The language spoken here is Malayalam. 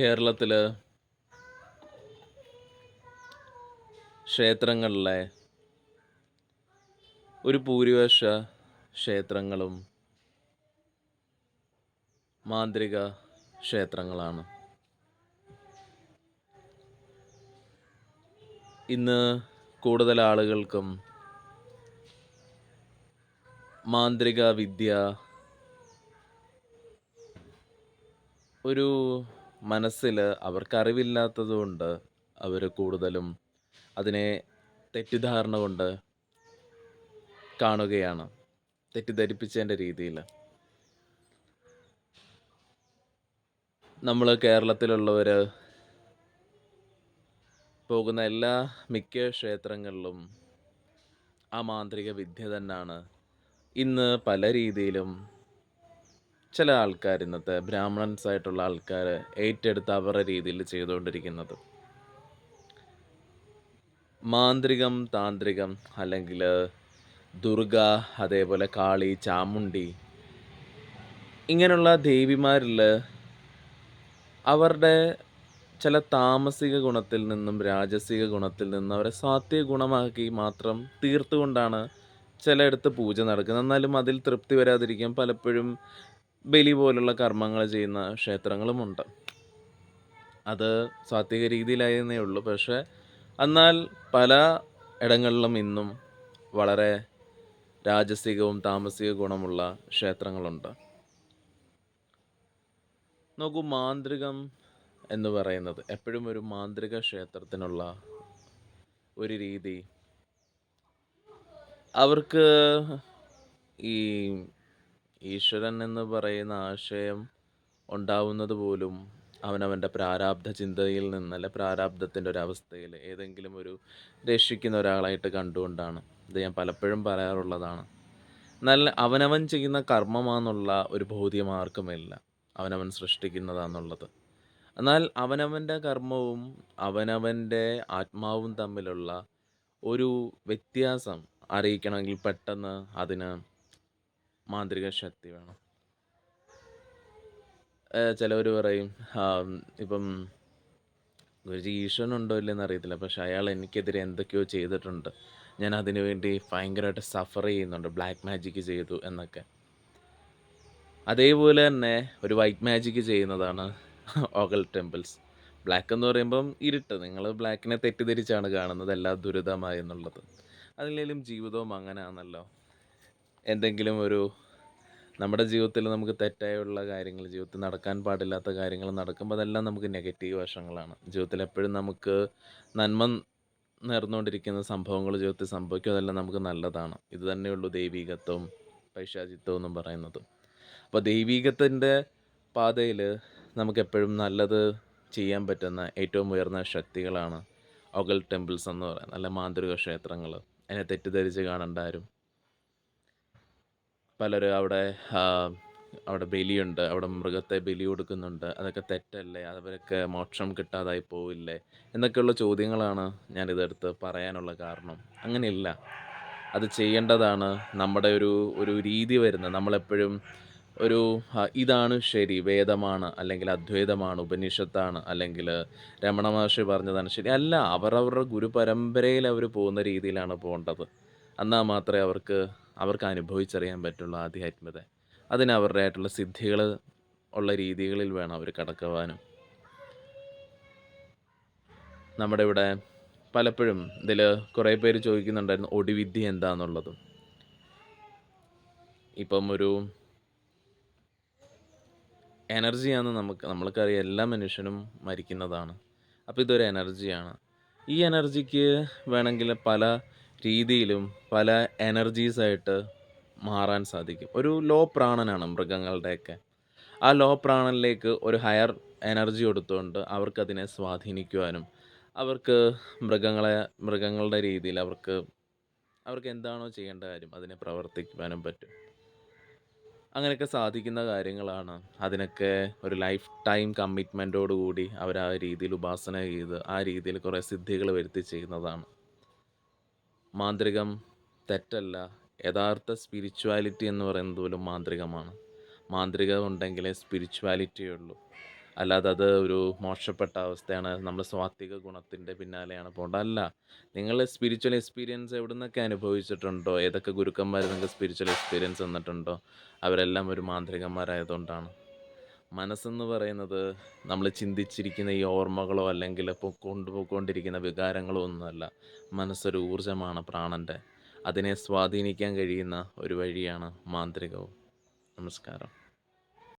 കേരളത്തിൽ ക്ഷേത്രങ്ങളിലെ ഒരു ഭൂരിപക്ഷ ക്ഷേത്രങ്ങളും മാന്ത്രിക ക്ഷേത്രങ്ങളാണ്. ഇന്ന് കൂടുതൽ ആളുകൾക്കും മാന്ത്രിക വിദ്യ ഒരു മനസ്സിൽ അവർക്ക് അറിവില്ലാത്തതുകൊണ്ട് അവർ കൂടുതലും അതിനെ തെറ്റിദ്ധാരണ കൊണ്ട് കാണുകയാണ്. തെറ്റിദ്ധരിപ്പിച്ചതിന്റെ രീതിയിൽ നമ്മൾ കേരളത്തിലുള്ളവർ പോകുന്ന എല്ലാ മിക്ക ക്ഷേത്രങ്ങളിലും ആ മാന്ത്രിക വിദ്യ തന്നെയാണ് ഇന്ന് പല രീതിയിലും ചില ആൾക്കാർ ഇന്നത്തെ ബ്രാഹ്മണൻസ് ആയിട്ടുള്ള ആൾക്കാർ ഏറ്റെടുത്ത് അവരുടെ രീതിയിൽ ചെയ്തുകൊണ്ടിരിക്കുന്നത്. മാന്ത്രികം താന്ത്രികം അല്ലെങ്കിൽ ദുർഗ അതേപോലെ കാളി ചാമുണ്ടി ഇങ്ങനെയുള്ള ദേവിമാരിൽ അവരുടെ ചില താമസിക ഗുണത്തിൽ നിന്നും രാജസിക ഗുണത്തിൽ നിന്നും അവരെ സാത്വിക ഗുണമാക്കി മാത്രം തീർത്തുകൊണ്ടാണ് ചിലയിടത്ത് പൂജ നടക്കുന്നത്. എന്നാലും അതിൽ തൃപ്തി വരാതിരിക്കാൻ പലപ്പോഴും ബലി പോലുള്ള കർമ്മങ്ങൾ ചെയ്യുന്ന ക്ഷേത്രങ്ങളുമുണ്ട് അത് സാത്വിക രീതിയിലായിരുന്നേ ഉള്ളൂ. പക്ഷേ എന്നാൽ പല ഇടങ്ങളിലും ഇന്നും വളരെ രാജസികവും താമസിക ഗുണമുള്ള ക്ഷേത്രങ്ങളുണ്ട്. നോക്കൂ മാന്ത്രികം എന്ന് പറയുന്നത് എപ്പോഴും ഒരു മാന്ത്രിക ക്ഷേത്രത്തിനുള്ള ഒരു രീതി. അവർക്ക് ഈ ഈശ്വരൻ എന്ന് പറയുന്ന ആശയം ഉണ്ടാവുന്നത് പോലും അവനവന്റെ പ്രാരാബ്ധ ചിന്തയിൽ നിന്ന് അല്ലെ പ്രാരാബ്ധത്തിന്റെ ഒരു അവസ്ഥയിൽ ഏതെങ്കിലും ഒരു രക്ഷിക്കുന്ന ഒരാളായിട്ട് കണ്ടുകൊണ്ടാണ്. ഇത് ഞാൻ പലപ്പോഴും പറയാറുള്ളതാണ്. എന്നാൽ അവനവൻ ചെയ്യുന്ന കർമ്മമാണെന്നുള്ള ഒരു ബോധ്യം ആർക്കുമില്ല അവനവൻ സൃഷ്ടിക്കുന്നതാണെന്നുള്ളത്. എന്നാൽ അവനവന്റെ കർമ്മവും അവനവന്റെ ആത്മാവും തമ്മിലുള്ള ഒരു വ്യത്യാസം അറിയിക്കണമെങ്കിൽ പെട്ടെന്ന് അതിന് മാന്ത്രിക ശക്തി വേണം. ചിലവർ പറയും ഇപ്പം ഗുരുജി ഈശ്വരനുണ്ടോ ഇല്ലെന്ന് അറിയത്തില്ല പക്ഷെ അയാൾ എനിക്കെതിരെ എന്തൊക്കെയോ ചെയ്തിട്ടുണ്ട്. ഞാൻ അതിനു വേണ്ടി ഭയങ്കരമായിട്ട് സഫർ ചെയ്യുന്നുണ്ട് ബ്ലാക്ക് മാജിക് ചെയ്തു എന്നൊക്കെ. അതേപോലെ തന്നെ ഒരു വൈറ്റ് മാജിക് ചെയ്യുന്നതാണ് ഓഗൽ ടെമ്പിൾസ് ബ്ലാക്ക് എന്ന് പറയുമ്പം ഇരുട്ട്. നിങ്ങൾ ബ്ലാക്കിനെ തെറ്റിദ്ധരിച്ചാണ് കാണുന്നത് എല്ലാ ദുരിതമായി എന്നുള്ളത് അതിലേലും ജീവിതവും അങ്ങനെയാണല്ലോ. എന്തെങ്കിലും ഒരു നമ്മുടെ ജീവിതത്തിൽ നമുക്ക് തെറ്റായുള്ള കാര്യങ്ങൾ ജീവിതത്തിൽ നടക്കാൻ പാടില്ലാത്ത കാര്യങ്ങൾ നടക്കുമ്പോൾ അതെല്ലാം നമുക്ക് നെഗറ്റീവ് വശങ്ങളാണ്. ജീവിതത്തിൽ എപ്പോഴും നമുക്ക് നന്മ നേർന്നുകൊണ്ടിരിക്കുന്ന സംഭവങ്ങൾ ജീവിതത്തിൽ സംഭവിക്കും അതെല്ലാം നമുക്ക് നല്ലതാണ്. ഇത് തന്നെയുള്ളൂ ദൈവീകത്വം പൈശാചിത്വം എന്നും പറയുന്നത്. അപ്പോൾ ദൈവീകത്തിന്റെ പാതയിൽ നമുക്കെപ്പോഴും നല്ലത് ചെയ്യാൻ പറ്റുന്ന ഏറ്റവും ഉയർന്ന ശക്തികളാണ് ഒഗൽ ടെമ്പിൾസ് എന്ന് പറയുന്നത്. നല്ല മാന്ത്രിക ക്ഷേത്രങ്ങൾ. അതിനെ തെറ്റിദ്ധരിച്ച് കാണേണ്ട ആരും. പലരും അവിടെ അവിടെ ബലിയുണ്ട് അവിടെ മൃഗത്തെ ബലി കൊടുക്കുന്നുണ്ട് അതൊക്കെ തെറ്റല്ലേ അവരൊക്കെ മോക്ഷം കിട്ടാതായി പോവില്ലേ? എന്നൊക്കെയുള്ള ചോദ്യങ്ങളാണ് ഞാൻ ഞാനിതെടുത്ത് പറയാനുള്ള കാരണം. അങ്ങനെയില്ല. അത് ചെയ്യേണ്ടതാണ് നമ്മുടെ ഒരു ഒരു രീതി വരുന്നത്. നമ്മളെപ്പോഴും ഒരു ഇതാണ് ശരി വേദമാണ് അല്ലെങ്കിൽ അദ്വൈതമാണ് ഉപനിഷത്താണ് അല്ലെങ്കിൽ രമണ മഹർഷി പറഞ്ഞതാണ് ശരി. അല്ല അവരവരുടെ ഗുരുപരമ്പരയിൽ അവർ പോകുന്ന രീതിയിലാണ് പോകേണ്ടത്. എന്നാൽ മാത്രമേ അവർക്ക് അവർക്ക് അനുഭവിച്ചറിയാൻ പറ്റുള്ള ആധ്യാത്മികത. അതിന് അവരുടേതായിട്ടുള്ള സിദ്ധികൾ ഉള്ള രീതികളിൽ വേണം അവർ കടക്കുവാനും. നമ്മുടെ ഇവിടെ പലപ്പോഴും ഇതിൽ കുറേ പേര് ചോദിക്കുന്നുണ്ടായിരുന്നു ഒടിവിദ്യ എന്താണെന്നുള്ളതും ഇപ്പം ഒരു എനർജിയാണ് നമുക്ക് നമ്മൾക്കറിയാം എല്ലാ മനുഷ്യനും മരിക്കുന്നതാണ്. അപ്പോൾ ഇതൊരു എനർജിയാണ്. ഈ എനർജിക്ക് വേണമെങ്കിൽ പല രീതിയിലും പല എനർജീസായിട്ട് മാറാൻ സാധിക്കും. ഒരു ലോ പ്രാണനാണ് മൃഗങ്ങളുടെയൊക്കെ. ആ ലോ പ്രാണനിലേക്ക് ഒരു ഹയർ എനർജി കൊടുത്തുകൊണ്ട് അവർക്കതിനെ സ്വാധീനിക്കുവാനും അവർക്ക് മൃഗങ്ങളെ മൃഗങ്ങളുടെ രീതിയിൽ അവർക്ക് അവർക്ക് എന്താണോ ചെയ്യേണ്ട കാര്യം അതിനെ പ്രവർത്തിക്കുവാനും പറ്റും. അങ്ങനെയൊക്കെ സാധിക്കുന്ന കാര്യങ്ങളാണ്. അതിനൊക്കെ ഒരു ലൈഫ് ടൈം കമ്മിറ്റ്മെന്റോടുകൂടി അവർ ആ രീതിയിൽ ഉപാസന ചെയ്ത് ആ രീതിയിൽ കുറേ സിദ്ധികൾ വരുത്തി ചെയ്യുന്നതാണ്. മാന്ത്രികം തെറ്റല്ല. യഥാർത്ഥ സ്പിരിച്വാലിറ്റി എന്ന് പറയുന്നത് പോലും മാന്ത്രികമാണ്. മാന്ത്രികം ഉണ്ടെങ്കിലേ സ്പിരിച്വാലിറ്റി ഉള്ളൂ. അല്ലാതെ അത് ഒരു മോശപ്പെട്ട അവസ്ഥയാണ്. നമ്മൾ സ്വാത്വിക ഗുണത്തിന്റെ പിന്നാലെയാണ് പോകേണ്ടത്. അല്ല നിങ്ങൾ സ്പിരിച്വൽ എക്സ്പീരിയൻസ് എവിടെ നിന്നൊക്കെ അനുഭവിച്ചിട്ടുണ്ടോ? ഏതൊക്കെ ഗുരുക്കന്മാർ നിങ്ങൾക്ക് സ്പിരിച്വൽ എക്സ്പീരിയൻസ് തന്നിട്ടുണ്ടോ? അവരെല്ലാം ഒരു മാന്ത്രികന്മാരായതുകൊണ്ടാണ്. മനസ്സെന്ന് പറയുന്നത് നമ്മൾ ചിന്തിച്ചിരിക്കുന്ന ഈ ഓർമ്മകളോ അല്ലെങ്കിൽ ഇപ്പോൾ കൊണ്ടുപോയിക്കൊണ്ടിരിക്കുന്ന വികാരങ്ങളോ ഒന്നുമല്ല. മനസ്സൊരു ഊർജമാണ് പ്രാണന്റെ. അതിനെ സ്വാധീനിക്കാൻ കഴിയുന്ന ഒരു വഴിയാണ് മാന്ത്രികവും. നമസ്കാരം.